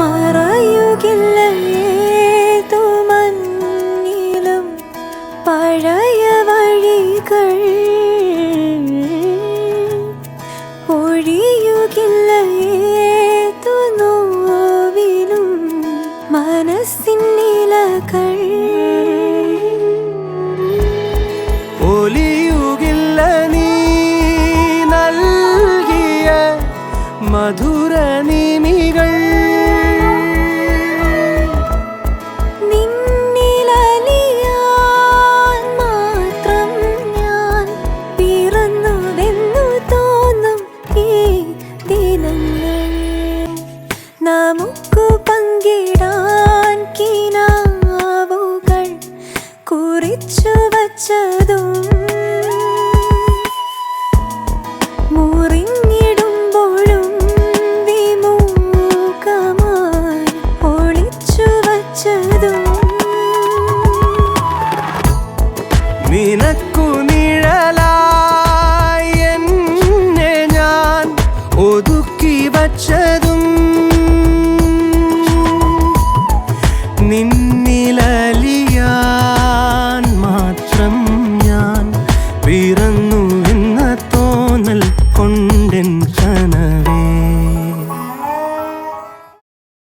മറയുകില്ല ഏതു മഞ്ഞിലും പഴയ വഴികൾ ഒഴിയുകില്ല ഏതു നോവിലും മനസ്സിൻ നിലകൾ ഒലിയുകില്ല നീ മധുര നിമികൾ. നമുക്കു പങ്കിടാൻ കിനാവുകൾ കുറിച്ചു വച്ചതും ഞാൻ ഒതുക്കി വച്ചതും. നിന്നിലിയാൻ മാത്രം ഞാൻ പിറന്നു